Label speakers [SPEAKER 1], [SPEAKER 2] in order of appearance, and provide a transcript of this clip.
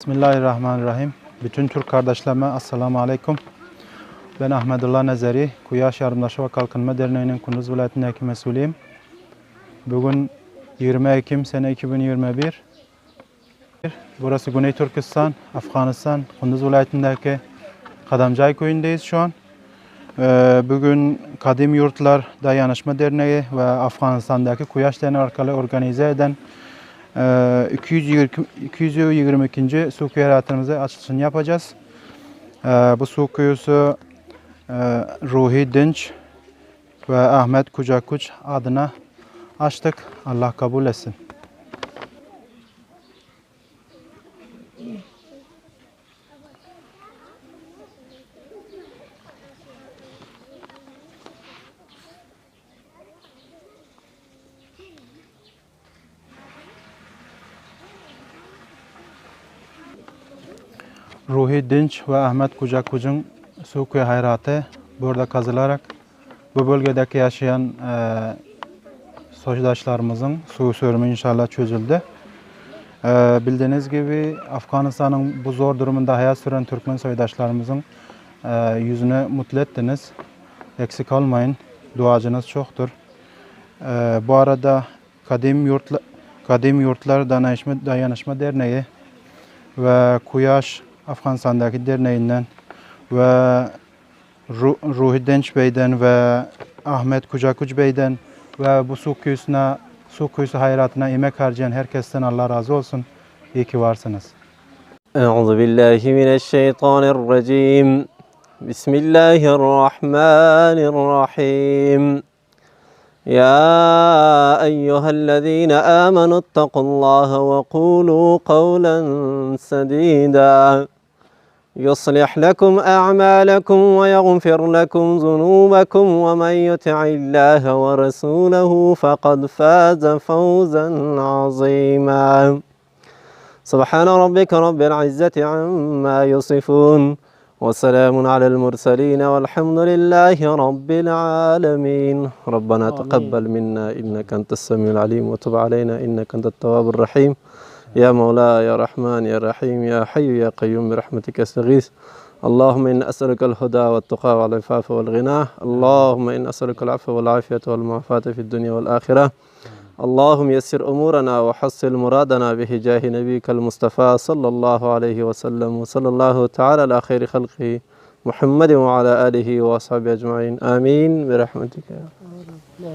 [SPEAKER 1] Bismillahirrahmanirrahim. Bütün Türk kardeşlerime Assalamu Aleyküm. Ben Ahmedullah Nezeri, Kuyaş Yardımlaşma ve Kalkınma Derneği'nin Kunduz Vilayeti'ndeki mesulüyüm. Bugün 20 Ekim sene 2021. Burası Güney Türkistan, Afganistan, Kunduz Vilayeti'ndeki Kadamcay köyündeyiz şu an. Ee, Bugün Kadim Yurtlar Dayanışma Derneği ve Afganistan'daki Kuyaş Derneği arkalı organize eden 220 222. su kuyu hayatımızı açılışını yapacağız. Ee, Bu su kuyusu e, Ruhi Dinç ve Ahmet Kucakuç adına açtık. Allah kabul etsin. Ruhi Dinç ve Ahmet Kucakuç'un su kuyu hayratı burada kazılarak bu bölgedeki yaşayan e, soydaşlarımızın su sorunu inşallah çözüldü. E, bildiğiniz gibi Afganistan'ın bu zor durumunda hayat süren Türkmen soydaşlarımızın e, yüzünü mutlu ettiniz. Eksik olmayın. Duacınız çoktur. E, bu arada Kadim Yurtla, Kadim Yurtlar Dayanışma Derneği ve Kuyaş Afganistan'daki derneğinden ve Ru- Ruhi Denç Bey'den ve Ahmet Kucakuç Bey'den ve bu su kuyusuna, su kuyusu hayratına emek harcayan herkesten Allah razı olsun. İyi ki varsınız.
[SPEAKER 2] أعوذ بالله من الشيطان الرجيم بسم الله الرحمن الرحيم يا أيها الذين آمنوا اتقوا الله وقولوا قولا سديدا يصلح لكم أعمالكم ويغفر لكم ذنوبكم ومن يطع الله ورسوله فقد فاز فوزا عظيما. سبحان ربك رب العزة عما يصفون وسلام على المرسلين والحمد لله رب العالمين. ربنا تقبل منا إنك أنت السميع العليم وتب علينا إنك أنت التواب الرحيم. يا مولاي يا رحمن يا رحيم يا حي يا قيوم برحمتك استغيث. اللهم إن أسألك الهدى والتقى والعفاف والغنى. اللهم إن أسألك العفو والعافية والمعافاة في الدنيا والآخرة. اللهم يسر أمورنا وحصل مرادنا بهجاه نبيك المصطفى صلى الله عليه وسلم. وصلى الله تعالى على خير خلقه محمد وعلى آله وأصحابه أجمعين. آمين. برحمتك يا